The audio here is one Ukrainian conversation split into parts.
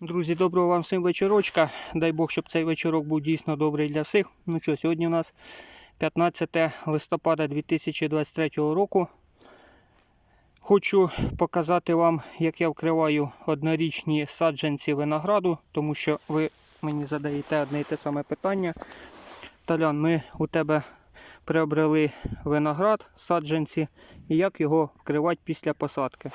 Друзі, доброго вам всім вечорочка. Дай Бог, щоб цей вечорок був дійсно добрий для всіх. Ну що, сьогодні у нас 15 листопада 2023 року. Хочу показати вам, як я вкриваю однорічні саджанці винограду, тому що ви мені задаєте одне і те саме питання. Талян, ми у тебе приобрели виноград, саджанці, і як його вкривати після посадки.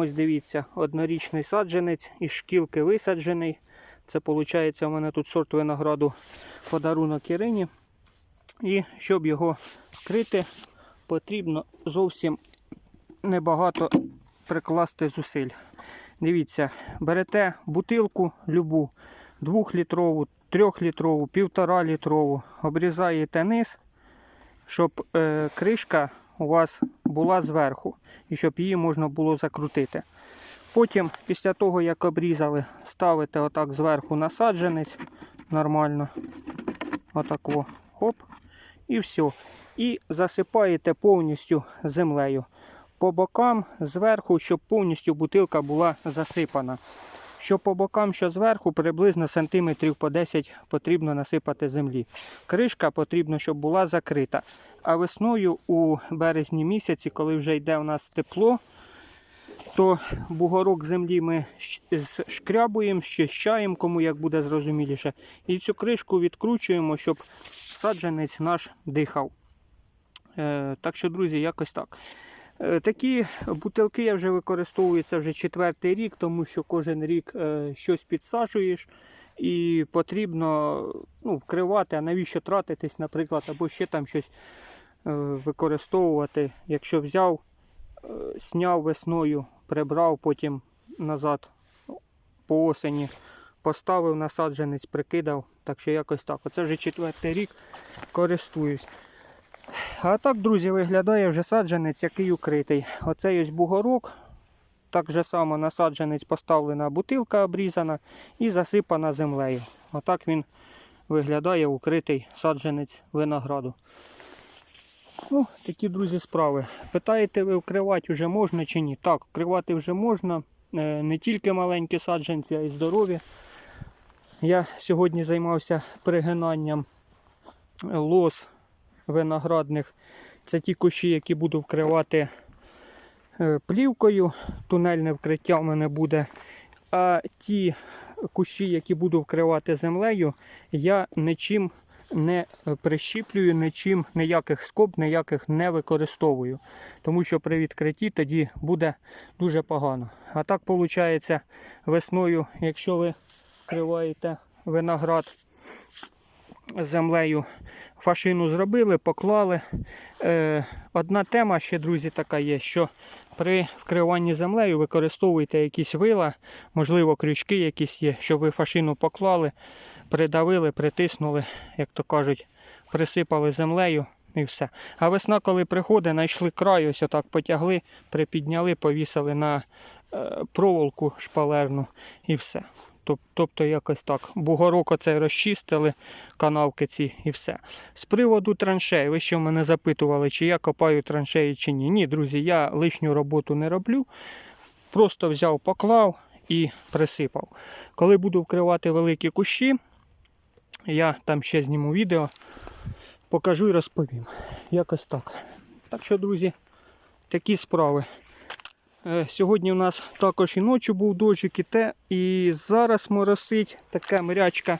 Ось дивіться, однорічний саджанець із шкілки висаджений. Це виходить, у мене тут сорт винограду подарунок Ірині. І щоб його вкрити, потрібно зовсім небагато прикласти зусиль. Дивіться, берете бутилку любу, 2-літрову, 3-літрову, 1,5 літрову, обрізаєте низ, щоб е, кришка у вас була зверху і щоб її можна було закрутити. Потім, після того, як обрізали, ставите отак зверху насадженець нормально. Отак о, хоп. І все. І засипаєте повністю землею. По бокам зверху, щоб повністю бутилка була засипана. Що по бокам, що зверху, приблизно сантиметрів по 10 потрібно насипати землі. Кришка потрібно, щоб була закрита. А весною у березні місяці, коли вже йде у нас тепло, то бугорок землі ми шкрябуємо, щищаємо, кому як буде зрозуміліше. І цю кришку відкручуємо, щоб саджанець наш дихав. Е, так що, друзі, якось так. Е, Такі бутилки я вже використовую це вже четвертий рік, тому що кожен рік е, щось підсаджуєш і потрібно ну, вкривати, а навіщо тратитись, наприклад, або ще там щось е, використовувати. Якщо взяв, сняв весною, прибрав, потім назад по осені поставив насадженець, прикидав. Так що якось так. Оце вже четвертий рік користуюсь. А так, друзі, виглядає вже саджанець, який укритий. Оцей ось бугорок. Так же само насадженець поставлена бутилка обрізана і засипана землею. Отак він виглядає укритий саджанець винограду. Ну, такі, друзі, справи. Питаєте ви, вкривати вже можна чи ні? Так, вкривати вже можна. Е, Не тільки маленькі саджанці, а й здорові. Я сьогодні займався пригинанням лоз виноградних. Це ті кущі, які буду вкривати е, плівкою. Тунельне вкриття в мене буде. А ті кущі, які буду вкривати землею, я нічим не прищіплюю, нічим ніяких скоб, ніяких не використовую. Тому що при відкритті тоді буде дуже погано. А так виходить весною, якщо ви вкриваєте виноград землею, фашину зробили, поклали. Е, одна тема ще, друзі, така є, що при вкриванні землею використовуйте якісь вила, можливо, крючки якісь є, щоб ви фашину поклали, придавили, притиснули, як то кажуть, присипали землею і все. А весна, коли приходить, знайшли край, ось отак потягли, припідняли, повісили на е, проволоку шпалерну і все. Тоб- Тобто якось так. Бугорок оцей розчистили, канавки ці і все. З приводу траншей, ви ще мене запитували, чи я копаю траншеї чи ні. Ні, друзі, я лишню роботу не роблю. Просто взяв, поклав і присипав. Коли буду вкривати великі кущі, я там ще зніму відео, покажу і розповім. Якось так. Так що, друзі, такі справи. Е, Сьогодні у нас також і ночі був дощик, і те, і зараз моросить така мрячка.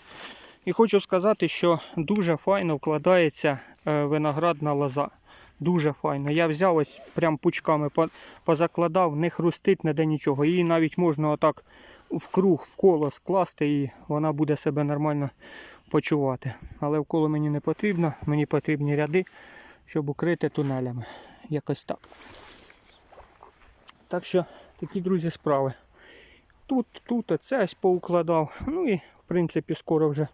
І хочу сказати, що дуже файно вкладається е, виноградна лоза. Дуже файно. Я взяв ось прям пучками позакладав, не хрустить, не нічого. Її навіть можна отак в круг, в коло скласти, і вона буде себе нормально почувати. Але вколо мені не потрібно, мені потрібні ряди, щоб укрити тунелями. Якось так. Так що такі, друзі, справи. Тут, тут, оце ось поукладав. Ну і в принципі скоро вже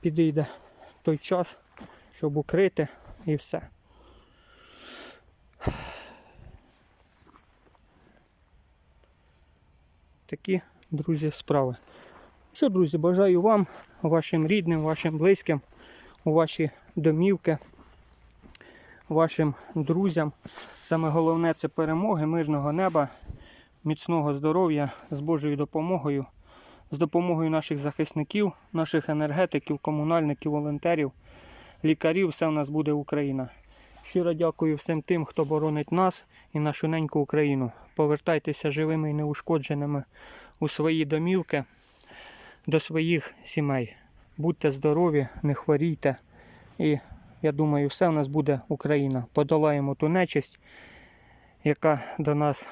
підійде той час, щоб укрити і все. Такі, друзі, справи. Що, друзі, бажаю вам, вашим рідним, вашим близьким, у ваші домівки, вашим друзям. Саме головне це перемоги, мирного неба, міцного здоров'я з Божою допомогою. з допомогою наших захисників, наших енергетиків, комунальників, волонтерів, лікарів, все в нас буде Україна. Щиро дякую всім тим, хто боронить нас і нашу неньку Україну. Повертайтеся живими і неушкодженими у свої домівки до своїх сімей. Будьте здорові, не хворійте. І я думаю, все в нас буде Україна. Подолаємо ту нечисть, яка до нас,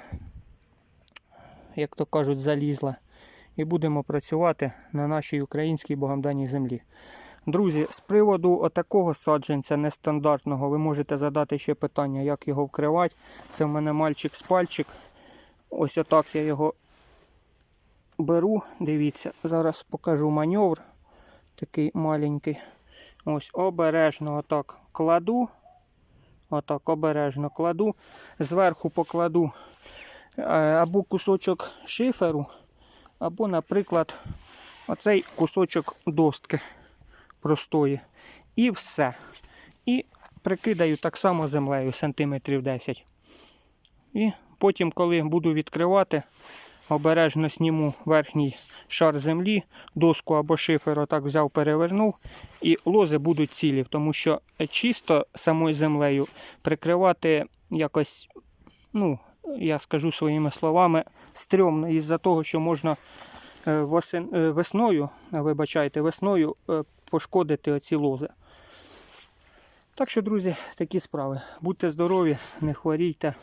як то кажуть, залізла. І будемо працювати на нашій українській богам даній землі. Друзі, з приводу отакого саджанця нестандартного, ви можете задати ще питання, як його вкривати. Це в мене мальчик з пальчик. Ось отак я його беру. Дивіться, зараз покажу маневр. Такий маленький. Ось обережно отак кладу. Отак обережно кладу. Зверху покладу е, або кусочок шиферу, або, наприклад, оцей кусочок достки простої. І все. І прикидаю так само землею сантиметрів 10. І потім, коли буду відкривати, обережно зніму верхній шар землі, доску або шифер отак взяв, перевернув, і лози будуть цілі, тому що чисто самою землею прикривати якось, ну, я скажу своїми словами, стрьомно із-за того, що можна е, е, весною, вибачайте, весною е, пошкодити оці лози. Так що, друзі, такі справи. Будьте здорові, не хворійте.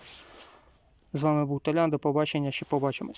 З вами був Толян. До побачення, ще побачимось.